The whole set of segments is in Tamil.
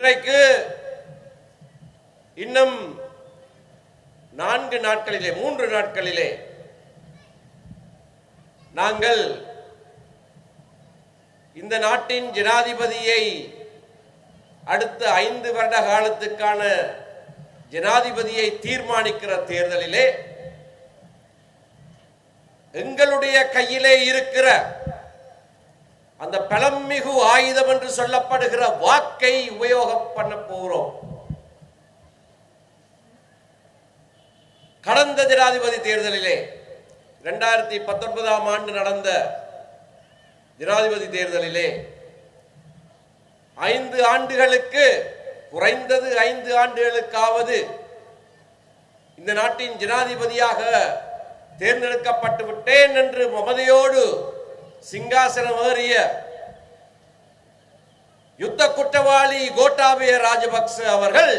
இன்றைக்கு இன்னும் நான்கு நாட்களிலே மூன்று நாட்களிலே நாங்கள் இந்த நாட்டின் ஜனாதிபதியை அடுத்த ஐந்து வருட காலத்துக்கான ஜனாதிபதியை தீர்மானிக்கிற தேர்தலிலே எங்களுடைய கையிலே இருக்கிற அந்த பலம்மிகு ஆயுதம் என்று சொல்லப்படுகிற வாக்கை உபயோகம் பண்ண போகிறோம் கடந்த ஜனாதிபதி தேர்தலிலே இரண்டாயிரத்தி பத்தொன்பதாம் ஆண்டு நடந்த ஜனாதிபதி தேர்தலிலே ஐந்து ஆண்டுகளுக்கு குறைந்தது ஐந்து ஆண்டுகளுக்காவது இந்த நாட்டின் ஜனாதிபதியாக தேர்ந்தெடுக்கப்பட்டு விட்டேன் என்று மமதையோடு சிங்காசனம் ஏறிய யுத்த குற்றவாளி கோட்டாபய ராஜபக்ச அவர்கள்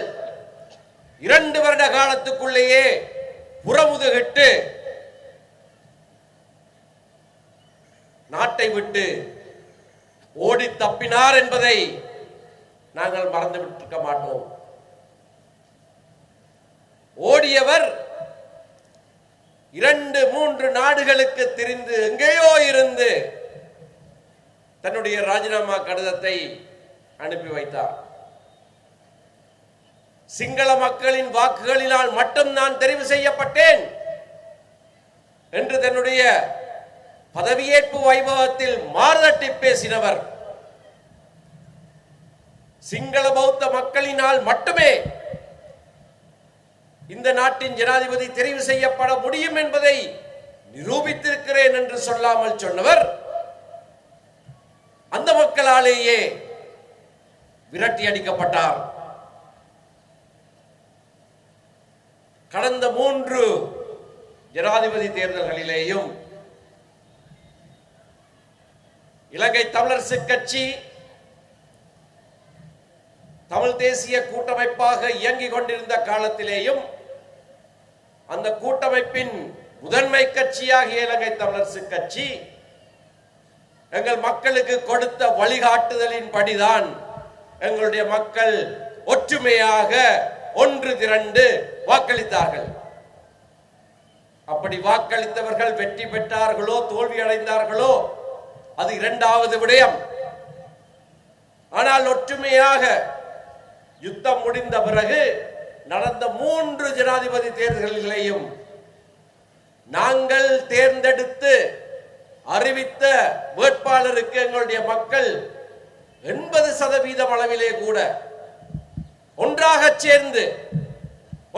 இரண்டு வருட காலத்துக்குள்ளேயே புறமுதுகிட்டு நாட்டை விட்டு ஓடி தப்பினார் என்பதை நாங்கள் மறந்து விட்டிருக்க மாட்டோம். ஓடியவர் இரண்டு மூன்று நாடுகளுக்கு தெரிந்து எங்கேயோ இருந்து தன்னுடைய ராஜினாமா கடிதத்தை அனுப்பி வைத்தார். சிங்கள மக்களின் வாக்குகளினால் மட்டும் நான் தெரிவு செய்யப்பட்டேன் என்று தன்னுடைய பதவியேற்பு வைபவத்தில் மாறுதட்டி பேசினவர். சிங்கள பௌத்த மக்களினால் மட்டுமே இந்த நாட்டின் ஜனாதிபதி தெரிவு செய்யப்பட முடியும் என்பதை நிரூபித்திருக்கிறேன் என்று சொல்லாமல் சொன்னவர் அந்த மக்களாலேயே விரட்டி அடிக்கப்பட்டார். கடந்த மூன்று ஜனாதிபதி தேர்தல்களிலேயும் இலங்கை தமிழரசு கட்சி தமிழ் தேசிய கூட்டமைப்பாக இயங்கிக் கொண்டிருந்த காலத்திலேயும் அந்த கூட்டமைப்பின் முதன்மை கட்சியாகிய இலங்கை தமிழரசு கட்சி எங்கள் மக்களுக்கு கொடுத்த வழிகாட்டுதலின் படிதான் எங்களுடைய மக்கள் ஒற்றுமையாக ஒன்று திரண்டு வாக்களித்தார்கள். அப்படி வாக்களித்தவர்கள் வெற்றி பெற்றார்களோ தோல்வி அடைந்தார்களோ அது இரண்டாவது விடயம். ஆனால் ஒற்றுமையாக யுத்தம் முடிந்த பிறகு நடந்த மூன்று ஜனாதிபதி தேர்தல்களையும் நாங்கள் தேர்ந்தெடுத்து அறிவித்த வேட்பாளருக்கு எங்களுடைய மக்கள் எண்பது சதவீதம் அளவிலே கூட ஒன்றாக சேர்ந்து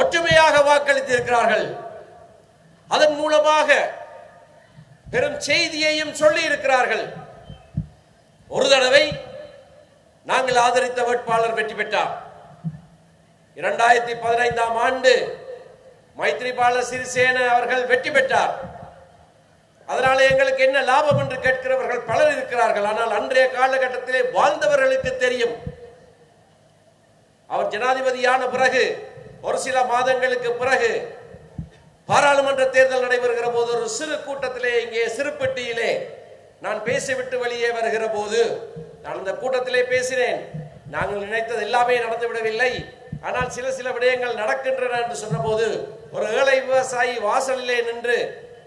ஒற்றுமையாக வாக்களித்திருக்கிறார்கள். அதன் மூலமாக பெரும் செய்தியையும் சொல்லி இருக்கிறார்கள் ஒரு தடவை நாங்கள் ஆதரித்த வேட்பாளர் வெற்றி பெற்றார். இரண்டாயிரத்தி பதினைந்தாம் ஆண்டு மைத்ரிபால சிறிசேன அவர்கள் வெற்றி பெற்றார். அதனால எங்களுக்கு என்ன லாபம் என்று கேட்கிறவர்கள் பலர் இருக்கிறார்கள். ஆனால் அன்றைய காலகட்டத்திலே வாழ்ந்தவர்களுக்கு தெரியும். அவர் ஜனாதிபதியான பிறகு ஒரு சில மாதங்களுக்கு பிறகு பாராளுமன்ற தேர்தல் நடைபெறுகிற போது ஒரு சிறு கூட்டத்திலே இங்கே சிறுப்பட்டியிலே நான் பேசிவிட்டு வெளியே வருகிற போது நான் அந்த கூட்டத்திலே பேசினேன். நாங்கள் நினைத்தது எல்லாமே நடந்து விடவில்லை ஆனால் சில சில விடயங்கள் நடக்கின்றன என்று சொன்னபோது ஒரு ஏழை விவசாயி வாசலிலே நின்று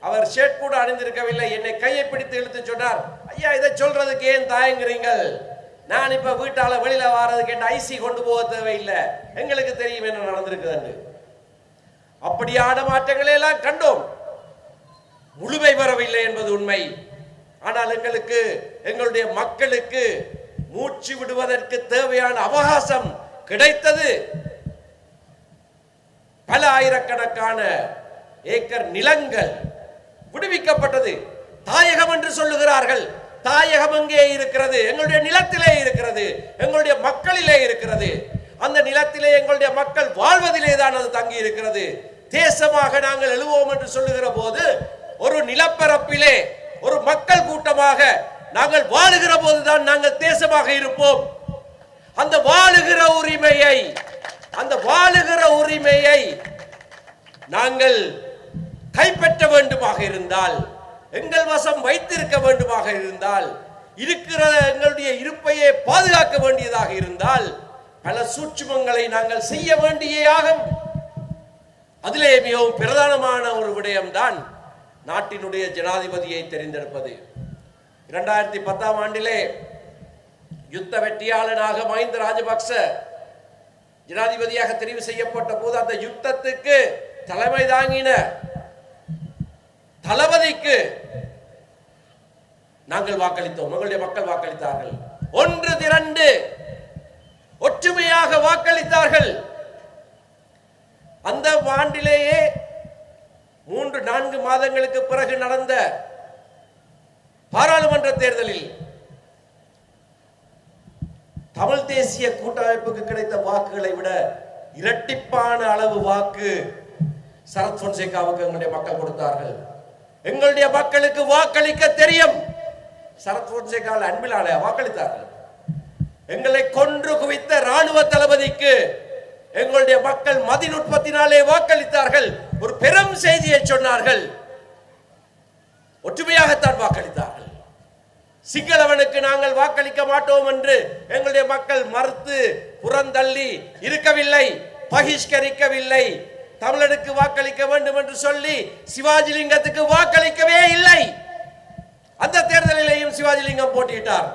அவர் ஷேட் கூட அணிந்திருக்கவில்லை என்னை கையை பிடித்து இழுத்து சொன்னார் ஐயா இதை சொல்றதுக்கு ஏன் தாயங்குறீங்கள் நான் இப்ப வீட்டால வெளியில வாரதுக்கு என்ன ஐசி கொண்டு போக தேவையில்லை. எங்களுக்கு தெரியும் என்ன நடந்திருக்குதுன்னு. அப்படியான மாற்றங்களை எல்லாம் கண்டோம். முழுமை பெறவில்லை என்பது உண்மை. ஆனால் எங்களுக்கு எங்களுடைய மக்களுக்கு மூச்சு விடுவதற்கு தேவையான அவகாசம் கிடைத்தது. பல ஆயிரக்கணக்கான ஏக்கர் நிலங்கள் விடுவிக்கப்பட்டது. தாயகம் என்று சொல்லுகிறார்கள். தாயகம் எங்கே இருக்கிறது? எங்களுடைய நிலத்திலே இருக்கிறது. எங்களுடைய மக்களிலே இருக்கிறது. அந்த நிலத்திலே எங்களுடைய மக்கள் வாழ்வதிலே தான் அது தங்கி இருக்கிறது. தேசமாக நாங்கள் எழுவோம் என்று சொல்லுகிற போது ஒரு நிலப்பரப்பிலே ஒரு மக்கள் கூட்டமாக நாங்கள் வாழுகிற போதுதான் நாங்கள் தேசமாக இருப்போம். அந்த வாழுகிற உரிமையை அந்த வாழுகிற உரிமையை நாங்கள் கைப்பற்ற வேண்டுமாக இருந்தால் எங்கள் வசம் வைத்திருக்க வேண்டுமாக இருந்தால் இருக்கிற எங்களுடைய இருப்பையே பாதுகாக்க வேண்டியதாக இருந்தால் பல சூட்சுமங்களை நாங்கள் செய்ய வேண்டியே ஆகும் அதிலே மிகவும் பிரதானமான ஒரு விடயம்தான் நாட்டினுடைய ஜனாதிபதியை தெரிந்தெடுப்பது. இரண்டாயிரத்தி பத்தாம் ஆண்டிலே யுத்த வெற்றியாளனாக மஹிந்த ராஜபக்ச ஜனாதிபதியாக தெரிவு செய்யப்பட்ட போது அந்த யுத்தத்துக்கு தலைமை தாங்கின தளபதிக்கு நாங்கள் வாக்களித்தோம். எங்களுடைய மக்கள் வாக்களித்தார்கள். ஒன்று திரண்டு ஒற்றுமையாக வாக்களித்தார்கள். அந்த ஆண்டிலேயே மூன்று நான்கு மாதங்களுக்கு பிறகு நடந்த பாராளுமன்ற தேர்தலில் தமிழ் தேசிய கூட்டமைப்புக்கு கிடைத்த வாக்குகளை விட இரட்டிப்பான அளவு வாக்கு சரத் பொன்சேகாவுக்கு எங்களுடைய மக்கள் கொடுத்தார்கள். எங்களுடைய மக்களுக்கு வாக்களிக்க தெரியும். சரத் பொன்சேகால் அன்பிலான வாக்களித்தார்கள். எங்களை கொன்று குவித்த ராணுவ தளபதிக்கு எங்களுடைய மக்கள் மதிநுட்பத்தினாலே வாக்களித்தார்கள். ஒரு பெரும் செய்தியை சொன்னார்கள். ஒற்றுமையாகத்தான் வாக்களித்தார் சிங்களவனுக்கு நாங்கள் வாக்களிக்க மாட்டோம் என்று எங்களுடைய மக்கள் மறுத்து புறந்தள்ளி இருக்கவில்லை பகிஷ்கரிக்கவில்லை. தமிழனுக்கு வாக்களிக்க வேண்டும் என்று சொல்லி சிவாஜிலிங்கத்துக்கு வாக்களிக்கவே இல்லை. அந்த தேர்தலிலேயும் சிவாஜிலிங்கம் போட்டியிட்டார்.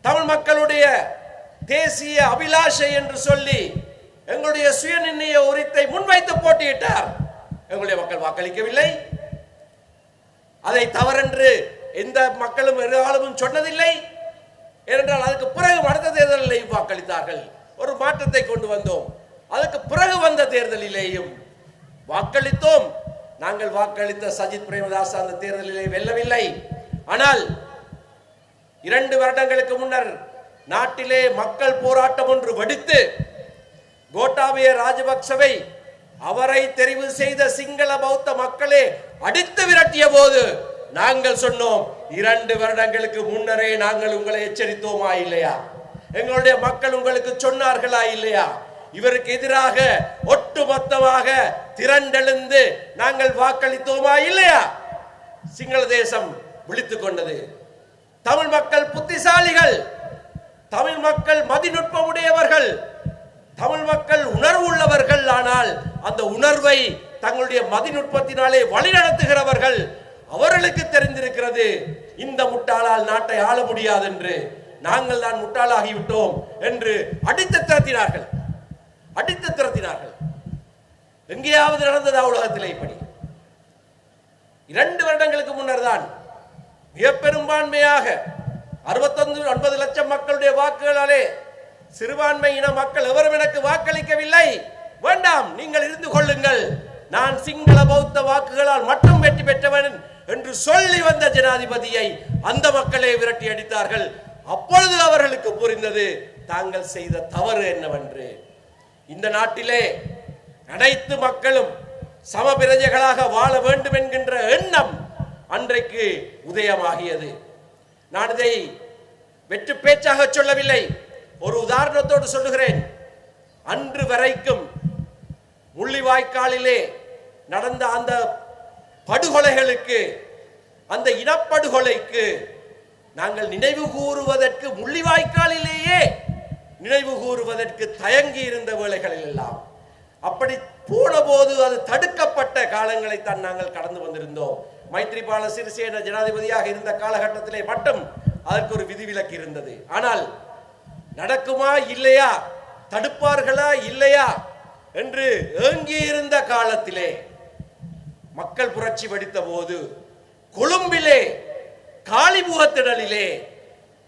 தமிழ் மக்களுடைய தேசிய அபிலாஷை என்று சொல்லி எங்களுடைய சுயநிர்ணய உரித்தை முன்வைத்து போட்டியிட்டார். எங்களுடைய மக்கள் வாக்களிக்கவில்லை. அதை தவறென்று எந்த மக்களும் எதிர்காலமும் சொன்னதில்லை. ஏனென்றால் அதுக்கு பிறகு அடுத்த தேர்தலிலேயும் வாக்களித்தார்கள் ஒரு மாற்றத்தை கொண்டு வந்தோம். அதுக்கு பிறகு வந்த தேர்தலிலேயும் வாக்களித்தோம். நாங்கள் வாக்களித்த சஜித் பிரேமதாஸ் அந்த தேர்தலிலே வெல்லவில்லை. ஆனால் இரண்டு வருடங்களுக்கு முன்னர் நாட்டிலே மக்கள் போராட்டம் ஒன்று வெடித்து கோட்டாபய ராஜபக்சவை அவரை தெரிவு செய்த சிங்கள பௌத்த மக்களே அடித்து விரட்டிய போது நாங்கள் சொன்னோம் இரண்டு வருடங்களுக்கு முன்னரே நாங்கள் உங்களை எச்சரித்தோமா இல்லையா? எங்களுடைய மக்கள் உங்களுக்கு சொன்னார்களா இல்லையா? இவருக்கு எதிராக ஒட்டுமொத்தமாக திரண்டெழுந்து நாங்கள் வாக்களித்தோமா இல்லையா? சிங்கள தேசம் விழித்துக் கொண்டது. தமிழ் மக்கள் புத்திசாலிகள் தமிழ் மக்கள் மதிநுட்பம் உடையவர்கள் தமிழ் மக்கள் உணர்வு உள்ளவர்கள் ஆனால் அந்த உணர்வை தங்களுடைய மதிநுட்பத்தினாலே வழிநடத்துகிறவர்கள் அவர்களுக்கு தெரிந்திருக்கிறது இந்த முட்டாளால் நாட்டை ஆள முடியாது என்று நாங்கள் தான் முட்டாளாகிவிட்டோம் என்று அடித்து திறத்தினார்கள் அடித்து திறத்தினார்கள் எங்கேயாவது நடந்ததா உலகத்திலே இப்படி? இரண்டு வருடங்களுக்கு முன்னர் தான் மிக பெரும்பான்மையாக அறுபத்தொன்று ஒன்பது லட்சம் மக்களுடைய வாக்குகளாலே சிறுபான்மை இன மக்கள் எவரும் எனக்கு வாக்களிக்கவில்லை. வேண்டாம் நீங்கள் இருந்து கொள்ளுங்கள். நான் சிங்கள பௌத்த வாக்குகளால் மட்டும் வெற்றி பெற்றவன் என்று சொல்லி வந்த ஜனாதிபதியை அந்த மக்களே விரட்டி அடித்தார்கள். அப்பொழுது அவர்களுக்கு புரிந்தது தாங்கள் செய்த தவறு என்னவென்று? இந்த நாட்டிலே அனைத்து மக்களும் சமபிரஜைகளாக வாழ வேண்டும் என்கின்ற எண்ணம் அன்றைக்கு உதயமாகியது. நான் இதை வெற்று பேச்சாக சொல்லவில்லை. ஒரு உதாரணத்தோடு சொல்லுகிறேன். அன்று வரைக்கும் முள்ளிவாய்க்காலிலே நடந்த அந்த படுகொலைகளுக்கு அந்த இனப்படுகொலைக்கு நாங்கள் நினைவு கூறுவதற்கு முள்ளிவாய்க்காலிலேயே நினைவு கூறுவதற்கு தயங்கி இருந்த வேளைகளில் எல்லாம் அப்படி போன போது அது தடுக்கப்பட்ட காலங்களை தான் நாங்கள் கடந்து வந்திருந்தோம். மைத்ரிபால சிறிசேன ஜனாதிபதியாக இருந்த காலகட்டத்திலே மட்டும் அதற்கு ஒரு விதிவிலக்கு இருந்தது. ஆனால் நடக்குமா இல்லையா? தடுப்பார்களா இல்லையா? என்று ஏங்கி இருந்த காலத்திலே மக்கள் புரட்சி வடித்த போது கொழும்பிலே காளிமுகத்திடலிலே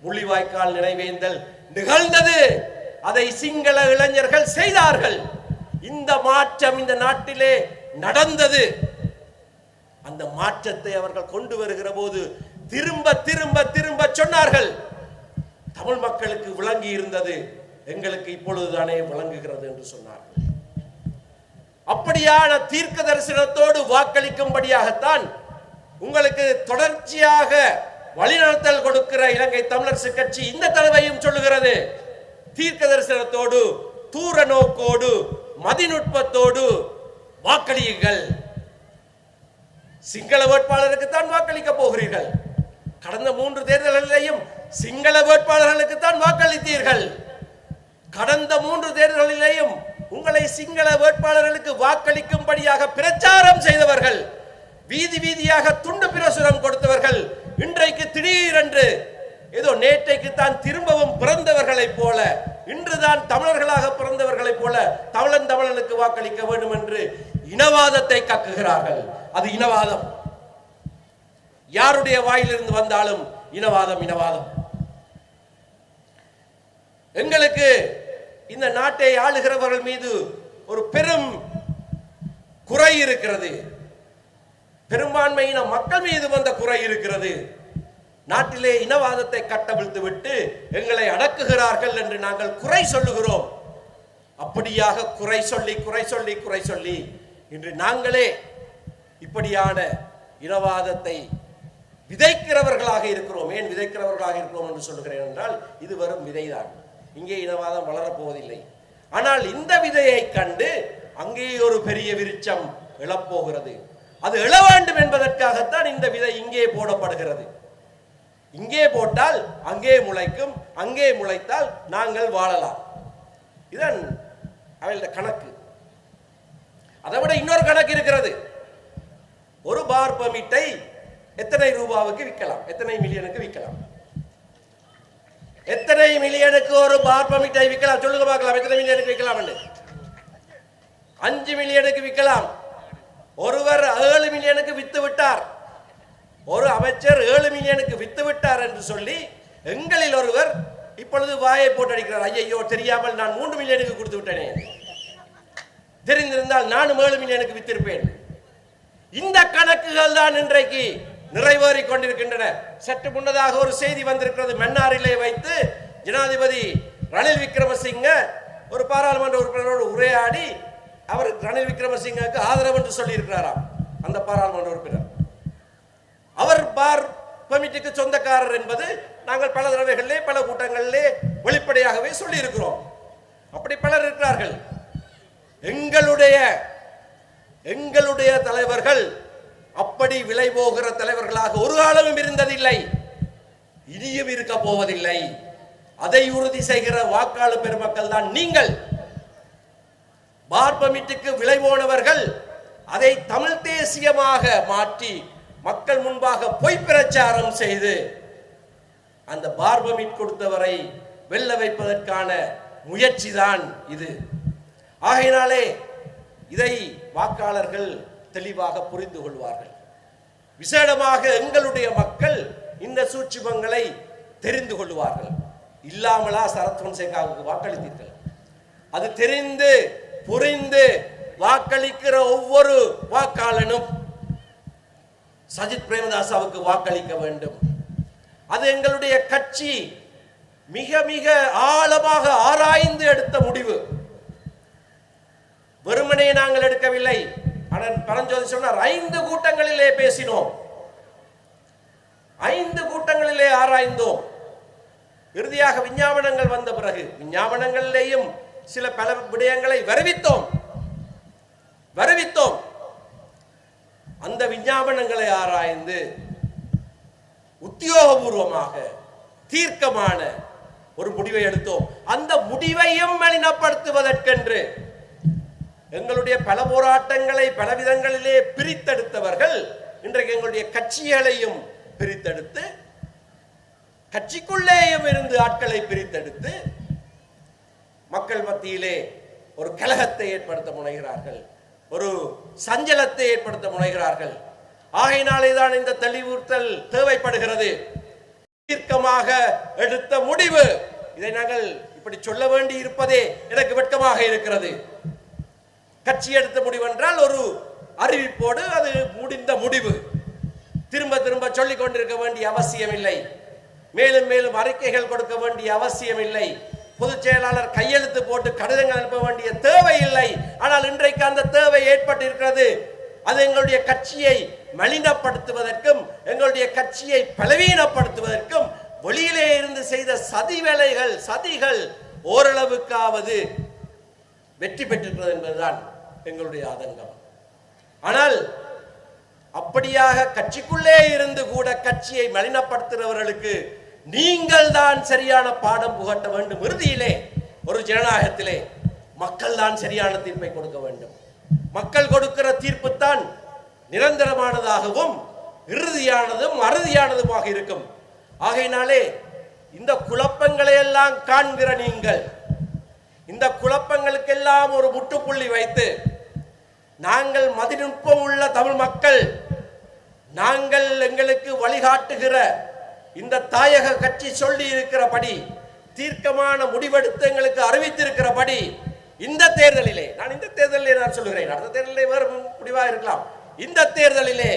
முள்ளிவாய்க்கால் நினைவேந்தல் நிகழ்ந்தது. அதை சிங்கள இளைஞர்கள் செய்தார்கள். இந்த மாற்றம் இந்த நாட்டிலே நடந்தது. அந்த மாற்றத்தை அவர்கள் கொண்டு வருகிற போது திரும்ப திரும்ப திரும்ப சொன்னார்கள். தமிழ் மக்களுக்கு விளங்கி இருந்தது எங்களுக்கு இப்பொழுதுதானே விளங்குகிறது என்று சொன்னார்கள். அப்படியான தீர்க்க தரிசனத்தோடு வாக்களிக்கும்படியாகத்தான் உங்களுக்கு தொடர்ச்சியாக வழிநடத்தல் கொடுக்கிற இலங்கை தமிழரசு கட்சி இந்த தடவையும் சொல்லுகிறது. தீர்க்க தரிசனத்தோடு தூர நோக்கோடு மதிநுட்பத்தோடு வாக்களியுங்கள். சிங்கள வேட்பாளருக்கு தான் வாக்களிக்க போகிறீர்கள். கடந்த மூன்று தேர்தல்களிலேயும் சிங்கள வேட்பாளர்களுக்கு தான் வாக்களித்தீர்கள். கடந்த மூன்று தேர்தல்களிலேயும் உங்களை சிங்கள வேட்பாளர்களுக்கு வாக்களிக்கும்படியாக பிரச்சாரம் செய்தவர்கள் வீதி வீதியாக துண்டு பிரசுரம் கொடுத்தவர்கள் இன்றைக்கு திடீரென்று ஏதோ நேற்றைக்கு தான் திரும்பவும் பிறந்தவர்களைப் போல இன்றுதான் தமிழர்களாக பிறந்தவர்களைப் போல தமிழன் தமிழனுக்கு வாக்களிக்க வேண்டும் என்று இனவாதத்தை கக்குகிறார்கள். அது இனவாதம். யாருடைய வாயிலிருந்து வந்தாலும் இனவாதம் இனவாதம். எங்களுக்கு இந்த நாட்டை ஆளுகிறவர்கள் மீது ஒரு பெரும் குறை இருக்கிறது. பெரும்பான்மையின மக்கள் மீது வந்த குறை இருக்கிறது. நாட்டிலே இனவாதத்தை கட்டவிழ்த்து விட்டு எங்களை அடக்குகிறார்கள் என்று நாங்கள் குறை சொல்லுகிறோம். அப்படியாக குறை சொல்லி குறை சொல்லி குறை சொல்லி இன்று நாங்களே இப்படியான இனவாதத்தை விதைக்கிறவர்களாக இருக்கிறோம். ஏன் விதைக்கிறவர்களாக இருக்கிறோம் என்று சொல்லுகிறேன் என்றால் இது வரும் விதைதான். இங்கே இனவாதம் வளரப்போவதில்லை ஆனால் இந்த விதையை கண்டு அங்கே ஒரு பெரிய விருட்சம் எழப்போகிறது. அது எழ வேண்டும் என்பதற்காகத்தான் இந்த விதை இங்கே போடப்படுகிறது. இங்கே போட்டால் அங்கே முளைக்கும் அங்கே முளைத்தால் நாங்கள் வாழலாம். இதன் அவளோட கணக்கு. அதை விட இன்னொரு கணக்கு இருக்கிறது. ஒரு பார் பர்மிட்டை எத்தனை ரூபாவுக்கு விற்கலாம்? எத்தனை மில்லியனுக்கு விற்கலாம்? எத்தனை மில்லியனுக்கு ஒரு பார்ப்ப மிட்டாய் விற்கலாம்? சொல்லுங்க பார்க்கலாம். எத்தனை மில்லியனுக்கு விற்கலாம் அஞ்சு மில்லியனுக்கு விற்கலாம். ஒருவர் ஏழு மில்லியனுக்கு வித்து விட்டார். ஒரு அமைச்சர் ஏழு மில்லியனுக்கு வித்து விட்டார் என்று சொல்லி எங்களில் ஒருவர் இப்பொழுது வாயை போட்டு அடிக்கிறார். ஐயையோ தெரியாமல் நான் மூன்று மில்லியனுக்கு கொடுத்து விட்டேனே. தெரிந்திருந்தால் நானும் ஏழு மில்லியனுக்கு வித்திருப்பேன். இந்த கணக்குகள் தான் இன்றைக்கு நிறைவேறி கொண்டிருக்கின்றன. சற்று முன்னதாக ஒரு செய்தி வந்திருக்கிறது. மன்னாரிலே ஜனாதிபதி ரணில் விக்ரமசிங்க ஒரு பாராளுமன்ற உறுப்பினரோடு உரையாடி அவர் ரணில் விக்ரமசிங்கக்கு ஆதரவு என்று சொல்லியிருக்கிறாராம் அந்த பாராளுமன்ற உறுப்பினர். அவர் பார் கமிட்டிக்கு சொந்தக்காரர் என்பது நாங்கள் பல தடவைகளிலே பல கூட்டங்களிலே வெளிப்படையாகவே சொல்லி இருக்கிறோம் அப்படி பலர் இருக்கிறார்கள். எங்களுடைய எங்களுடைய தலைவர்கள் அப்படி விலை போகிற தலைவர்களாக ஒரு காலமும் இருந்ததில்லை. இனியும் இருக்க போவதில்லை. அதை உறுதி செய்கிற வாக்காளர் பெருமக்கள் தான் நீங்கள். பார்பமிட்டுக்கு விலை போனவர்கள் அதை தமிழ் தேசியமாக மாற்றி மக்கள் முன்பாக பொய் பிரச்சாரம் செய்து அந்த பார்பமிட் கொடுத்தவரை வெல்ல வைப்பதற்கான முயற்சி தான் இது. ஆகையினாலே இதை வாக்காளர்கள் தெளிவாக புரிந்து கொள்வார்கள். விசேடமாக எங்களுடைய மக்கள் இந்த சூட்சுமங்களை தெரிந்து கொள்வார்கள். இல்லாமலா சரத் பொன்சேகாவுக்கு வாக்களித்தீர்கள் அது தெரிந்து புரிந்து வாக்களிக்கிற ஒவ்வொரு வாக்காளனும் சஜித் பிரேமதாசாவுக்கு வாக்களிக்க வேண்டும். அது எங்களுடைய கட்சி மிக மிக ஆழமாக ஆராய்ந்து எடுத்த முடிவு. வெறுமனே நாங்கள் எடுக்கவில்லை. ஆனால் பரஞ்சோதி சொன்னார் ஐந்து கூட்டங்களிலே பேசினோம். ஐந்து கூட்டங்களிலே ஆராய்ந்தோம். இறுதியாக விஞ்ஞாபனங்கள் வந்த பிறகு விஞ்ஞாபனங்களிலேயும் சில பல விடயங்களை வருவித்தோம். வருவித்தோம். அந்த விஞ்ஞாபனங்களை ஆராய்ந்து உத்தியோகபூர்வமாக தீர்க்கமான ஒரு முடிவை எடுத்தோம். அந்த முடிவையும் மலினப்படுத்துவதற்கென்று எங்களுடைய பல போராட்டங்களை பல விதங்களிலே பிரித்தெடுத்தவர்கள் இன்றைக்கு எங்களுடைய கட்சிகளையும் பிரித்தெடுத்து கட்சிக்குள்ளேயும் இருந்து ஆட்களை பிரித்தெடுத்து மக்கள் மத்தியிலே ஒரு கலகத்தை ஏற்படுத்த முனைகிறார்கள். ஒரு சஞ்சலத்தை ஏற்படுத்த முனைகிறார்கள். ஆகையினாலே தான் இந்த தெளிவுறுத்தல் தேவைப்படுகிறது. தீர்க்கமாக எடுத்த முடிவு. இதை நாங்கள் இப்படி சொல்ல வேண்டி இருப்பதே எனக்கு வெட்கமாக இருக்கிறது. கட்சி எடுத்த முடிவு என்றால் ஒரு அறிவிப்போடு அது முடிந்த முடிவு. திரும்ப திரும்ப சொல்லிக் கொண்டிருக்க வேண்டிய அவசியம் இல்லை மேலும் மேலும் அறிக்கைகள் கொடுக்க வேண்டிய அவசியம் இல்லை பொதுச் செயலாளர் கையெழுத்து போட்டு கடிதங்கள் அனுப்ப வேண்டிய தேவை இல்லை ஆனால் இன்றைக்கு அந்த தேவை ஏற்பட்டிருக்கிறது. அது எங்களுடைய கட்சியை மலினப்படுத்துவதற்கும் எங்களுடைய கட்சியை பலவீனப்படுத்துவதற்கும் வெளியிலே இருந்து செய்த சதி வேலைகள் சதிகள் ஓரளவுக்காவது வெற்றி பெற்றிருக்கிறது என்பதுதான் எங்களுடைய ஆதங்கம். ஆனால் அப்படியாக கட்சிக்குள்ளே இருந்து கூட கட்சியை மலினப்படுத்துகிறவர்களுக்கு நீங்கள் தான் சரியான பாடம் புகட்ட வேண்டும் இறுதியிலே ஒரு ஜனநாயகத்திலே மக்கள் தான் சரியான தீர்ப்பை கொடுக்க வேண்டும். மக்கள் கொடுக்கிற தீர்ப்பு தான் நிரந்தரமானதாகவும் இறுதியானதும் அறுதியானதுமாக இருக்கும். ஆகையினாலே இந்த குழப்பங்களை எல்லாம் காண்கிற நீங்கள் இந்த குழப்பங்களுக்கெல்லாம் ஒரு முட்டுப்புள்ளி வைத்து நாங்கள் மதிநுட்பம் உள்ள தமிழ் மக்கள் நாங்கள் எங்களுக்கு வழிகாட்டுகிற இந்த தாயக கட்சி சொல்லி இருக்கிறபடி தீர்க்கமான முடிவெடுத்து எங்களுக்கு அறிவித்திருக்கிறபடி இந்த தேர்தலிலே நான் இந்த தேர்தலிலே நான் சொல்கிறேன் அடுத்த தேர்தலிலே வேறு முடிவாக இருக்கலாம். இந்த தேர்தலிலே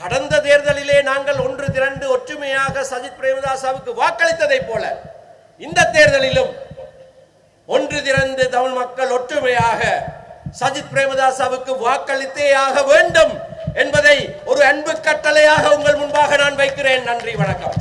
கடந்த தேர்தலிலே நாங்கள் ஒன்று திரண்டு ஒற்றுமையாக சஜித் பிரேமதாசாவுக்கு வாக்களித்ததைப் போல இந்த தேர்தலிலும் ஒன்று திரண்டு தமிழ் மக்கள் ஒற்றுமையாக சஜித் பிரேமதாசாவுக்கு வாக்களித்தே ஆக வேண்டும். என்பதை ஒரு அன்பு கட்டளையாக உங்கள் முன்பாக நான் வைக்கிறேன். நன்றி வணக்கம்.